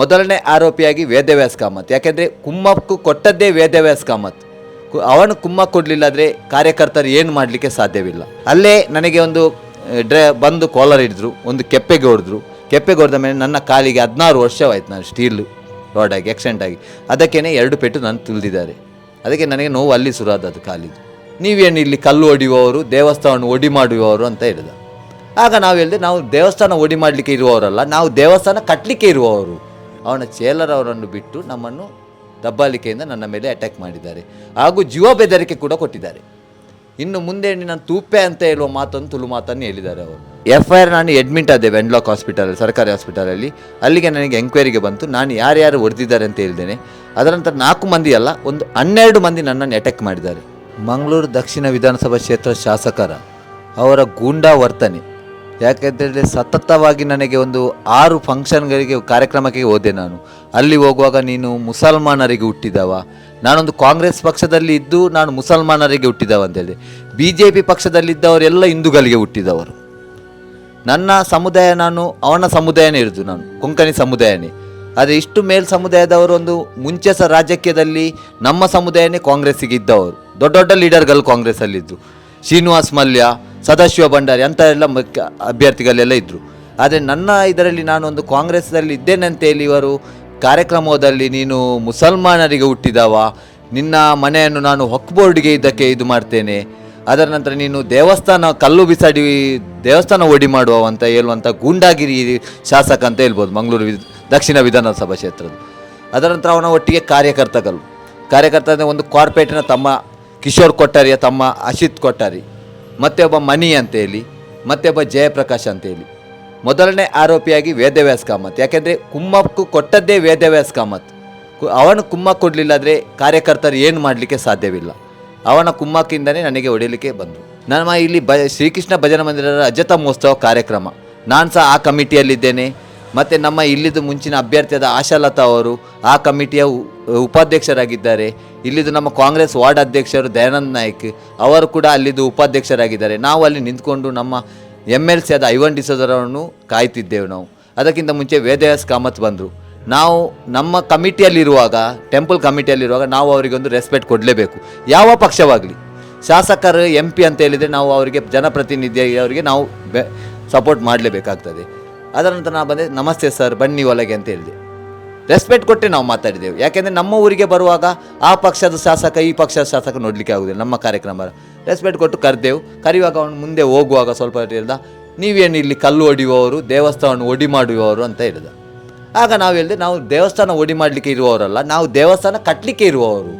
ಮೊದಲನೇ ಆರೋಪಿಯಾಗಿ ವೇದವ್ಯಾಸ್ ಕಾಮತ್. ಯಾಕೆಂದರೆ ಕುಮ್ಮಕ್ಕು ಕೊಟ್ಟದ್ದೇ ವೇದವ್ಯಾಸ್ ಕಾಮತ್. ಅವನು ಕುಮ್ಮ ಕೊಡಲಿಲ್ಲಾದರೆ ಕಾರ್ಯಕರ್ತರು ಏನು ಮಾಡಲಿಕ್ಕೆ ಸಾಧ್ಯವಿಲ್ಲ. ಅಲ್ಲೇ ನನಗೆ ಒಂದು ಡ್ರೆ, ಬಂದು ಕಾಲರ್ ಹಿಡಿದ್ರು, ಒಂದು ಕೆಪ್ಪೆಗೆ ಹೊಡೆದ್ರು. ಕೆಪ್ಪೆಗೆ ಹೊಡೆದ ಮೇಲೆ ನನ್ನ ಕಾಲಿಗೆ ಹದಿನಾರು ವರ್ಷವಾಯಿತು ನಾನು ಸ್ಟೀಲ್, ರೋಡಾಗಿ ಆಗಿ. ಅದಕ್ಕೇ ಎರಡು ಪೆಟ್ಟು ನಾನು ತುಳಿದಿದ್ದಾರೆ. ಅದಕ್ಕೆ ನನಗೆ ನೋವು ಅಲ್ಲಿ ಶುರುವಾದದ್ದು ಕಾಲಿದು ನೀವೇನು ಇಲ್ಲಿ ಕಲ್ಲು ಹೊಡೆಯುವವರು ದೇವಸ್ಥಾನ ಒಡಿ ಮಾಡುವವರು ಅಂತ ಹೇಳಿದ. ಆಗ ನಾವು ಹೇಳಿದೆ, ನಾವು ದೇವಸ್ಥಾನ ಒಡಿ ಮಾಡಲಿಕ್ಕೆ ಇರುವವರಲ್ಲ, ನಾವು ದೇವಸ್ಥಾನ ಕಟ್ಟಲಿಕ್ಕೆ ಇರುವವರು. ಅವನ ಚೇಲರವರನ್ನು ಬಿಟ್ಟು ನಮ್ಮನ್ನು ದಬ್ಬಾಲಿಕೆಯಿಂದ ನನ್ನ ಮೇಲೆ ಅಟ್ಯಾಕ್ ಮಾಡಿದ್ದಾರೆ. ಹಾಗೂ ಜೀವ ಬೆದರಿಕೆ ಕೂಡ ಕೊಟ್ಟಿದ್ದಾರೆ. ಇನ್ನು ಮುಂದೆ ನಾನು ತೂಪೆ ಅಂತ ಹೇಳುವ ಮಾತನ್ನು, ತುಳು ಮಾತನ್ನು ಹೇಳಿದ್ದಾರೆ ಅವರು. ಎಫ್ ಐ ಆರ್ ನಾನು ಅಡ್ಮಿಟ್ ಆದೆ ವೆನ್ಲಾಕ್ ಹಾಸ್ಪಿಟಲ್ ಸರ್ಕಾರಿ ಹಾಸ್ಪಿಟಲಲ್ಲಿ ಅಲ್ಲಿಗೆ ನನಗೆ ಎಂಕ್ವೈರಿಗೆ ಬಂತು. ನಾನು ಯಾರ್ಯಾರು ಹೊಡೆದಿದ್ದಾರೆ ಅಂತ ಹೇಳಿದ್ದೇನೆ ಅದರ ನಂತರ ನಾಲ್ಕು ಮಂದಿ ಅಲ್ಲ, ಒಂದು ಹನ್ನೆರಡು ಮಂದಿ ನನ್ನನ್ನು ಅಟ್ಯಾಕ್ ಮಾಡಿದ್ದಾರೆ. ಮಂಗಳೂರು ದಕ್ಷಿಣ ವಿಧಾನಸಭಾ ಕ್ಷೇತ್ರ ಶಾಸಕರ ಅವರ ಗೂಂಡಾ ವರ್ತನೆ. ಯಾಕೆಂತೇಳಿದ್ರೆ ಸತತವಾಗಿ ನನಗೆ ಒಂದು ಆರು ಫಂಕ್ಷನ್ಗಳಿಗೆ ಕಾರ್ಯಕ್ರಮಕ್ಕೆ ಹೋದೆ ನಾನು. ಅಲ್ಲಿ ಹೋಗುವಾಗ ನೀನು ಮುಸಲ್ಮಾನರಿಗೆ ಹುಟ್ಟಿದವ. ನಾನೊಂದು ಕಾಂಗ್ರೆಸ್ ಪಕ್ಷದಲ್ಲಿ ಇದ್ದು ನಾನು ಮುಸಲ್ಮಾನರಿಗೆ ಹುಟ್ಟಿದವ ಅಂತೇಳಿ ಬಿ ಜೆ ಪಿ ಪಕ್ಷದಲ್ಲಿದ್ದವರೆಲ್ಲ ಹಿಂದೂಗಳಿಗೆ ಹುಟ್ಟಿದವರು. ನನ್ನ ಸಮುದಾಯ ನಾನು, ಅವನ ಸಮುದಾಯನೇ ಇರೋದು ನಾನು, ಕೊಂಕಣಿ ಸಮುದಾಯನೇ. ಆದರೆ ಇಷ್ಟು ಮೇಲ್ ಸಮುದಾಯದವರು ಒಂದು ಮುಂಚೆ ಸಹ ರಾಜಕೀಯದಲ್ಲಿ ನಮ್ಮ ಸಮುದಾಯನೇ ಕಾಂಗ್ರೆಸ್ಸಿಗೆ ಇದ್ದವರು. ದೊಡ್ಡ ದೊಡ್ಡ ಲೀಡರ್ಗಳು ಕಾಂಗ್ರೆಸ್ಸಲ್ಲಿದ್ದರು ಶ್ರೀನಿವಾಸ್ ಮಲ್ಯ ಸದಾಶಿವ ಭಂಡಾರಿ ಅಂತ ಎಲ್ಲ ಮುಖ್ಯ ಅಭ್ಯರ್ಥಿಗಳೆಲ್ಲ ಇದ್ದರು ಆದರೆ ನನ್ನ ಇದರಲ್ಲಿ ನಾನು ಒಂದು ಕಾಂಗ್ರೆಸ್ನಲ್ಲಿ ಇದ್ದೇನೆ ಅಂತೇಳಿ ಇವರು ಕಾರ್ಯಕ್ರಮದಲ್ಲಿ ನೀನು ಮುಸಲ್ಮಾನರಿಗೆ ಹುಟ್ಟಿದವ, ನಿನ್ನ ಮನೆಯನ್ನು ನಾನು ಹೊಕ್ಬೋರ್ಡ್ಗೆ ಇದಕ್ಕೆ ಇದು ಮಾಡ್ತೇನೆ, ಅದರ ನಂತರ ನೀನು ದೇವಸ್ಥಾನ ಕಲ್ಲು ಬಿಸಾಡಿ ದೇವಸ್ಥಾನ ಓಡಿ ಮಾಡುವ ಅಂತ ಹೇಳುವಂಥ ಗೂಂಡಾಗಿರಿ ಶಾಸಕ ಅಂತ ಹೇಳ್ಬೋದು ಮಂಗಳೂರು ವಿ ದಕ್ಷಿಣ ವಿಧಾನಸಭಾ ಕ್ಷೇತ್ರದ. ಅದರ ನಂತರ ಅವನ ಒಟ್ಟಿಗೆ ಕಾರ್ಯಕರ್ತಗಳು. ಕಾರ್ಯಕರ್ತ ಅಂದರೆ ಒಂದು ಕಾರ್ಪೊರೇಟಿನ ತಮ್ಮ ಕಿಶೋರ್ ಕೊಟ್ಟಾರಿಯ ತಮ್ಮ ಅಶಿತ್ ಕೊಟ್ಟಾರಿ ಮತ್ತೆ ಒಬ್ಬ ಮಣಿ ಅಂತೇಳಿ, ಮತ್ತೆ ಒಬ್ಬ ಜಯಪ್ರಕಾಶ್ ಅಂತ ಹೇಳಿ ಮೊದಲನೇ ಆರೋಪಿಯಾಗಿ ವೇದವ್ಯಾಸ್ ಕಾಮತ್. ಯಾಕೆಂದರೆ ಕುಮ್ಮಕ್ಕು ಕೊಟ್ಟದ್ದೇ ವೇದವ್ಯಾಸ್ ಕಾಮತ್. ಅವನು ಕುಮ್ಮ ಕೊಡಲಿಲ್ಲಾದರೆ ಕಾರ್ಯಕರ್ತರು ಏನು ಮಾಡಲಿಕ್ಕೆ ಸಾಧ್ಯವಿಲ್ಲ. ಅವನ ಕುಮ್ಮಕ್ಕಿಂದನೇ ನನಗೆ ಹೊಡಿಲಿಕ್ಕೆ ಬಂದರು. ನಮ್ಮ ಇಲ್ಲಿ ಬ, ಶ್ರೀಕೃಷ್ಣ ಭಜನ ಮಂದಿರದ ಅಜತ ಮಹೋತ್ಸವ ಕಾರ್ಯಕ್ರಮ. ನಾನು ಸಹ ಆ ಕಮಿಟಿಯಲ್ಲಿದ್ದೇನೆ. ಮತ್ತು ನಮ್ಮ ಇಲ್ಲಿದ್ದು ಮುಂಚಿನ ಅಭ್ಯರ್ಥಿಯಾದ ಆಶಾಲತಾ ಅವರು ಆ ಕಮಿಟಿಯ ಉಪಾಧ್ಯಕ್ಷರಾಗಿದ್ದಾರೆ. ಇಲ್ಲಿದ್ದು ನಮ್ಮ ಕಾಂಗ್ರೆಸ್ ವಾರ್ಡ್ ಅಧ್ಯಕ್ಷರು ದಯಾನಂದ್ ನಾಯ್ಕ್ ಅವರು ಕೂಡ ಅಲ್ಲಿದು ಉಪಾಧ್ಯಕ್ಷರಾಗಿದ್ದಾರೆ. ನಾವು ಅಲ್ಲಿ ನಿಂತ್ಕೊಂಡು ನಮ್ಮ ಎಂ ಎಲ್ ಸಿ ಆದ ಐವನ್ ಡಿಸೋದರವನ್ನು ಕಾಯ್ತಿದ್ದೆವು ನಾವು. ಅದಕ್ಕಿಂತ ಮುಂಚೆ ವೇದವ್ಯಾಸ ಕಾಮತ್ ಬಂದರು. ನಾವು ನಮ್ಮ ಕಮಿಟಿಯಲ್ಲಿರುವಾಗ, ಟೆಂಪಲ್ ಕಮಿಟಿಯಲ್ಲಿರುವಾಗ ನಾವು ಅವರಿಗೊಂದು ರೆಸ್ಪೆಕ್ಟ್ ಕೊಡಲೇಬೇಕು. ಯಾವ ಪಕ್ಷವಾಗಲಿ. ಶಾಸಕರು ಎಂ ಪಿ ಅಂತ ಹೇಳಿದರೆ ನಾವು ಅವರಿಗೆ ಜನಪ್ರತಿನಿಧಿಯಾಗಿ ಅವರಿಗೆ ನಾವು ಸಪೋರ್ಟ್ ಮಾಡಲೇಬೇಕಾಗ್ತದೆ. ಅದರ ನಂತರ ನಾನು ಬಂದೆ, ನಮಸ್ತೆ ಸರ್, ಬನ್ನಿ ಒಳಗೆ ಅಂತ ಹೇಳಿದೆ. ರೆಸ್ಪೆಕ್ಟ್ ಕೊಟ್ಟೆ ನಾವು ಮಾತಾಡಿದೆವು. ಯಾಕೆಂದರೆ ನಮ್ಮ ಊರಿಗೆ ಬರುವಾಗ ಆ ಪಕ್ಷದ ಶಾಸಕ, ಈ ಪಕ್ಷದ ಶಾಸಕ ನೋಡಲಿಕ್ಕೆ ಆಗುದಿಲ್ಲ. ನಮ್ಮ ಕಾರ್ಯಕ್ರಮ. ರೆಸ್ಪೆಕ್ಟ್ ಕೊಟ್ಟು ಕರೆದೆವು. ಕರೆಯುವಾಗ ಅವನು ಮುಂದೆ ಹೋಗುವಾಗ ಸ್ವಲ್ಪ ಹೇಳ್ದ, ನೀವೇನು ಇಲ್ಲಿ ಕಲ್ಲು ಒಡೆಯುವವರು, ದೇವಸ್ಥಾನ ಒಡಿ ಮಾಡುವವರು ಅಂತ ಹೇಳಿದ. ಆಗ ನಾವು ಹೇಳಿದೆ, ನಾವು ದೇವಸ್ಥಾನ ಒಡಿ ಮಾಡಲಿಕ್ಕೆ ಇರುವವರಲ್ಲ, ನಾವು ದೇವಸ್ಥಾನ ಕಟ್ಟಲಿಕ್ಕೆ ಇರುವವರು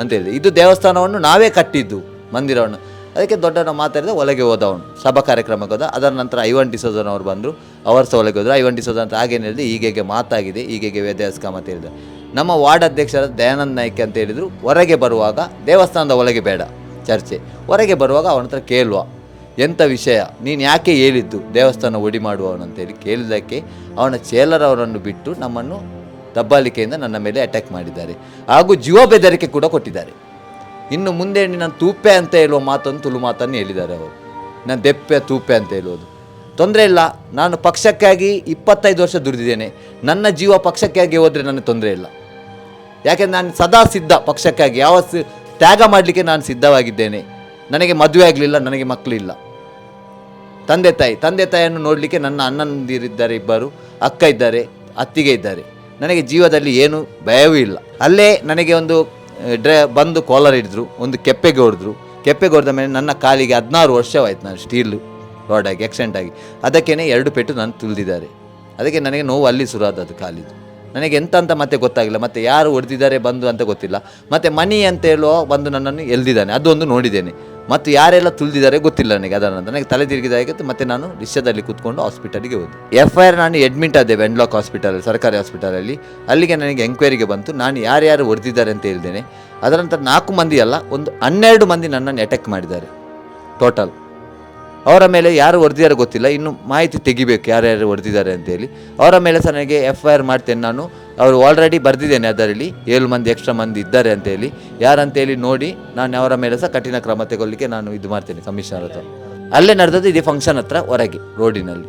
ಅಂತ ಹೇಳಿದೆ. ಇದು ದೇವಸ್ಥಾನವನ್ನು ನಾವೇ ಕಟ್ಟಿದ್ದು, ಮಂದಿರವನ್ನು. ಅದಕ್ಕೆ ದೊಡ್ಡವನು ಮಾತಾಡಿದ, ಒಳಗೆ ಹೋದ ಅವನು ಸಭಾ ಕಾರ್ಯಕ್ರಮಕ್ಕೆ ಹೋದ. ಅದರ ನಂತರ ಐವನ್ ಡಿಸೋಜನ್ ಅವರು ಬಂದರು. ಅವರು ಸಹ ಒಳಗೆ ಹೋದರು. ಐವನ್ ಡಿಸೋಜನ್ ಅಂತ ಹಾಗೇನು ಹೇಳಿದೆ ಹೀಗೆ ಮಾತಾಗಿದೆ ಹೀಗೆ ವೇದಾಸ್ಕ ಅಂತ ಹೇಳಿದೆ ನಮ್ಮ ವಾರ್ಡ್ ಅಧ್ಯಕ್ಷರ ದಯಾನಂದ್ ನಾಯ್ಕ ಅಂತ ಹೇಳಿದರು, ಹೊರಗೆ ಬರುವಾಗ ದೇವಸ್ಥಾನದ ಒಳಗೆ ಬೇಡ, ಚರ್ಚೆ. ಹೊರಗೆ ಬರುವಾಗ ಅವನ ಹತ್ರ ಕೇಳುವ. ಎಂಥ ವಿಷಯ? ನೀನು ಯಾಕೆ ಹೇಳಿದ್ದು? ದೇವಸ್ಥಾನ ಒಡಿ ಮಾಡುವವನಂತೇಳಿ ಕೇಳಿದ್ದಕ್ಕೆ ಅವನ ಚೇಲರವರನ್ನು ಬಿಟ್ಟು ನಮ್ಮನ್ನು ದಬ್ಬಾಲಿಕೆಯಿಂದ ನನ್ನ ಮೇಲೆ ಅಟ್ಯಾಕ್ ಮಾಡಿದ್ದಾರೆ. ಹಾಗೂ ಜೀವ ಬೆದರಿಕೆ ಕೂಡ ಕೊಟ್ಟಿದ್ದಾರೆ. ಇನ್ನು ಮುಂದೆ ನಾನು ತೂಪೆ ಅಂತ ಹೇಳುವ ಮಾತನ್ನು ತುಳು ಮಾತನ್ನು ಹೇಳಿದ್ದಾರೆ ಅವರು. ನಾನು ದೆಪ್ಪೆ ತೂಪೆ ಅಂತ ಹೇಳುವುದು. ತೊಂದರೆ ಇಲ್ಲ, ನಾನು ಪಕ್ಷಕ್ಕಾಗಿ ಇಪ್ಪತ್ತೈದು ವರ್ಷ ದುಡಿದಿದ್ದೇನೆ. ನನ್ನ ಜೀವ ಪಕ್ಷಕ್ಕಾಗಿ ಹೋದರೆ ನನಗೆ ತೊಂದರೆ ಇಲ್ಲ. ಯಾಕೆಂದರೆ ನಾನು ಸದಾ ಸಿದ್ಧ ಪಕ್ಷಕ್ಕಾಗಿ. ಯಾವ ತ್ಯಾಗ ಮಾಡಲಿಕ್ಕೆ ನಾನು ಸಿದ್ಧವಾಗಿದ್ದೇನೆ. ನನಗೆ ಮದುವೆ ಆಗಲಿಲ್ಲ, ನನಗೆ ಮಕ್ಕಳಿಲ್ಲ. ತಂದೆ ತಾಯಿ, ತಂದೆ ತಾಯಿಯನ್ನು ನೋಡಲಿಕ್ಕೆ ನನ್ನ ಅಣ್ಣಂದಿರಿದ್ದಾರೆ ಇಬ್ಬರು, ಅಕ್ಕ ಇದ್ದಾರೆ, ಅತ್ತಿಗೆ ಇದ್ದಾರೆ. ನನಗೆ ಜೀವದಲ್ಲಿ ಏನು ಭಯವೂ ಇಲ್ಲ. ಅಲ್ಲೇ ನನಗೆ ಒಂದು ಡ್ರೈ ಬಂದು ಕಾಲರ್ ಹಿಡಿದ್ರು, ಒಂದು ಕೆಪ್ಪೆಗೆ ಹೊಡೆದ್ರು. ಕೆಪ್ಪೆಗೆ ಹೊಡೆದ ಮೇಲೆ ನನ್ನ ಕಾಲಿಗೆ ಹದಿನಾರು ವರ್ಷವಾಯಿತು ನಾನು ಸ್ಟೀಲ್, ರಾಡಾಗಿ ಆಕ್ಸಿಡೆಂಟ್ ಆಗಿ ಅದಕ್ಕೇ ಎರಡು ಪೆಟ್ಟು ನಾನು ತುಳಿದಿದ್ದಾರೆ. ಅದಕ್ಕೆ ನನಗೆ ನೋವು ಅಲ್ಲಿ ಶುರುವಾದದ್ದು ಕಾಲಿದು ನನಗೆ ಎಂತ ಅಂತ ಮತ್ತೆ ಗೊತ್ತಾಗಿಲ್ಲ. ಮತ್ತೆ ಯಾರು ಹೊಡೆದಿದ್ದಾರೆ, ಬಂದು ಅಂತ ಗೊತ್ತಿಲ್ಲ. ಮತ್ತೆ ಮನಿ ಅಂತ ಹೇಳುವ ಬಂದು ನನ್ನನ್ನು ಎಲ್ದಿದ್ದಾನೆ. ಅದೊಂದು ನೋಡಿದ್ದೇನೆ. ಮತ್ತು ಯಾರೆಲ್ಲ ತುಳಿದಿದ್ದಾರೆ ಗೊತ್ತಿಲ್ಲ ನನಗೆ ಅದರ ನಂತರ ನನಗೆ ತಲೆ ತಿರುಗಿದಾಗಿತ್ತು ಮತ್ತೆ ನಾನು ರಿಕ್ಷಾದಲ್ಲಿ ಕೂತ್ಕೊಂಡು ಹಾಸ್ಪಿಟಲಿಗೆ ಹೋದೆ. ಎಫ್ ಐ ಆರ್ ನಾನು ಅಡ್ಮಿಟ್ ಆದೆ ವೆನ್ಲಾಕ್ ಹಾಸ್ಪಿಟಲ್ ಸರ್ಕಾರಿ ಹಾಸ್ಪಿಟಲಲ್ಲಿ ಅಲ್ಲಿಗೆ ನನಗೆ ಎಂಕ್ವೈರಿಗೆ ಬಂತು. ನಾನು ಯಾರ್ಯಾರು ಹೊಡೆದಿದ್ದಾರೆ ಅಂತ ಹೇಳಿದ್ದೇನೆ ಅದರ ನಂತರ ನಾಲ್ಕು ಮಂದಿ ಅಲ್ಲ, ಒಂದು ಹನ್ನೆರಡು ಮಂದಿ ನನ್ನನ್ನು ಅಟ್ಯಾಕ್ ಮಾಡಿದ್ದಾರೆ ಟೋಟಲ್ ಅವರ ಮೇಲೆ ಯಾರು ಹೊಡೆದಿದ್ದಾರೆ ಗೊತ್ತಿಲ್ಲ. ಇನ್ನು ಮಾಹಿತಿ ತೆಗಿಬೇಕು ಯಾರ್ಯಾರು ಹೊಡೆದಿದ್ದಾರೆ ಅಂತೇಳಿ ಅವರ ಮೇಲೆ ಸಹ ನನಗೆ ಎಫ್ ಐ ಆರ್ ಮಾಡ್ತೇನೆ ನಾನು. ಅವರು ಆಲ್ರೆಡಿ ಬರೆದಿದ್ದೇನೆ ಅದರಲ್ಲಿ. ಏಳು ಮಂದಿ ಎಕ್ಸ್ಟ್ರಾ ಮಂದಿ ಇದ್ದಾರೆ ಅಂತೇಳಿ ಯಾರಂತೇಳಿ ನೋಡಿ ನಾನು ಅವರ ಮೇಲೆ ಸಹ ಕಠಿಣ ಕ್ರಮ ತಗೊಳ್ಳಿಕ್ಕೆ ನಾನು ಇದು ಮಾಡ್ತೇನೆ ಕಮಿಷನರ್ ಹತ್ರ. ಅಲ್ಲೇ ನಡೆದದ್ದು ಇದೇ ಫಂಕ್ಷನ್ ಹತ್ರ, ಹೊರಗೆ ರೋಡಿನಲ್ಲಿ